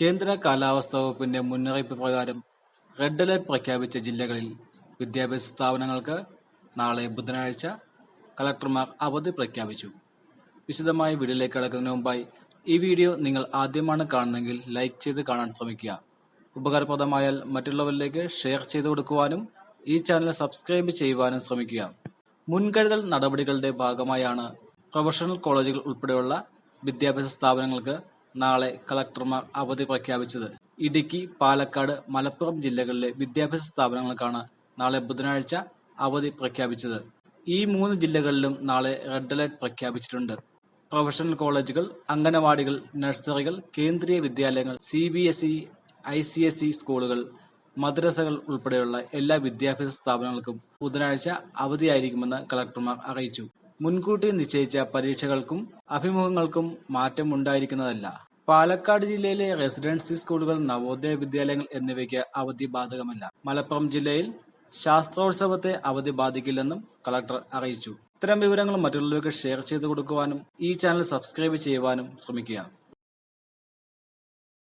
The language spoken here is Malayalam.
കേന്ദ്ര കാലാവസ്ഥാ വകുപ്പിന്റെ മുന്നറിയിപ്പ് പ്രകാരം റെഡ് അലർട്ട് പ്രഖ്യാപിച്ച ജില്ലകളിൽ വിദ്യാഭ്യാസ സ്ഥാപനങ്ങൾക്ക് നാളെ ബുധനാഴ്ച കളക്ടർമാർ അവധി പ്രഖ്യാപിച്ചു. വിശദമായ വീഡിയോയിലേക്ക് കടക്കുന്നതിന് മുമ്പായി ഈ വീഡിയോ നിങ്ങൾ ആദ്യമാണ് കാണുന്നതെങ്കിൽ ലൈക്ക് ചെയ്ത് കാണാൻ ശ്രമിക്കുക. ഉപകാരപ്രദമായാൽ മറ്റുള്ളവരിലേക്ക് ഷെയർ ചെയ്തു കൊടുക്കുവാനും ഈ ചാനൽ സബ്സ്ക്രൈബ് ചെയ്യുവാനും ശ്രമിക്കുക. മുൻകരുതൽ നടപടികളുടെ ഭാഗമായാണ് പ്രൊഫഷണൽ കോളേജുകൾ ഉൾപ്പെടെയുള്ള വിദ്യാഭ്യാസ സ്ഥാപനങ്ങൾക്ക് നാളെ കളക്ടർമാർ അവധി പ്രഖ്യാപിച്ചത്. ഇടുക്കി പാലക്കാട് മലപ്പുറം ജില്ലകളിലെ വിദ്യാഭ്യാസ സ്ഥാപനങ്ങൾക്കാണ് നാളെ ബുധനാഴ്ച അവധി പ്രഖ്യാപിച്ചത്. ഈ മൂന്ന് ജില്ലകളിലും നാളെ റെഡ് അലർട്ട് പ്രഖ്യാപിച്ചിട്ടുണ്ട്. പ്രൊഫഷണൽ കോളേജുകൾ അംഗനവാടികൾ നഴ്സറികൾ കേന്ദ്രീയ വിദ്യാലയങ്ങൾ C B S E I C S E സ്കൂളുകൾ മദ്രസകൾ ഉൾപ്പെടെയുള്ള എല്ലാ വിദ്യാഭ്യാസ സ്ഥാപനങ്ങൾക്കും ബുധനാഴ്ച അവധിയായിരിക്കുമെന്ന് കളക്ടർമാർ അറിയിച്ചു. മുൻകൂട്ടി നിശ്ചയിച്ച പരീക്ഷകൾക്കും അഭിമുഖങ്ങൾക്കും മാറ്റം ഉണ്ടായിരിക്കുന്നതല്ല പാലക്കാട് ജില്ലയിലെ റെസിഡൻസി സ്കൂളുകൾ നവോദയ വിദ്യാലയങ്ങൾ എന്നിവയ്ക്ക് അവധി ബാധകമല്ല. മലപ്പുറം ജില്ലയിൽ ശാസ്ത്രോത്സവത്തെ അവധി ബാധിക്കില്ലെന്നും കളക്ടർ അറിയിച്ചു. ഇത്തരം വിവരങ്ങൾ മറ്റുള്ളവർക്ക് ഷെയർ ചെയ്തു കൊടുക്കുവാനും ഈ ചാനൽ സബ്സ്ക്രൈബ് ചെയ്യുവാനും ശ്രമിക്കുക.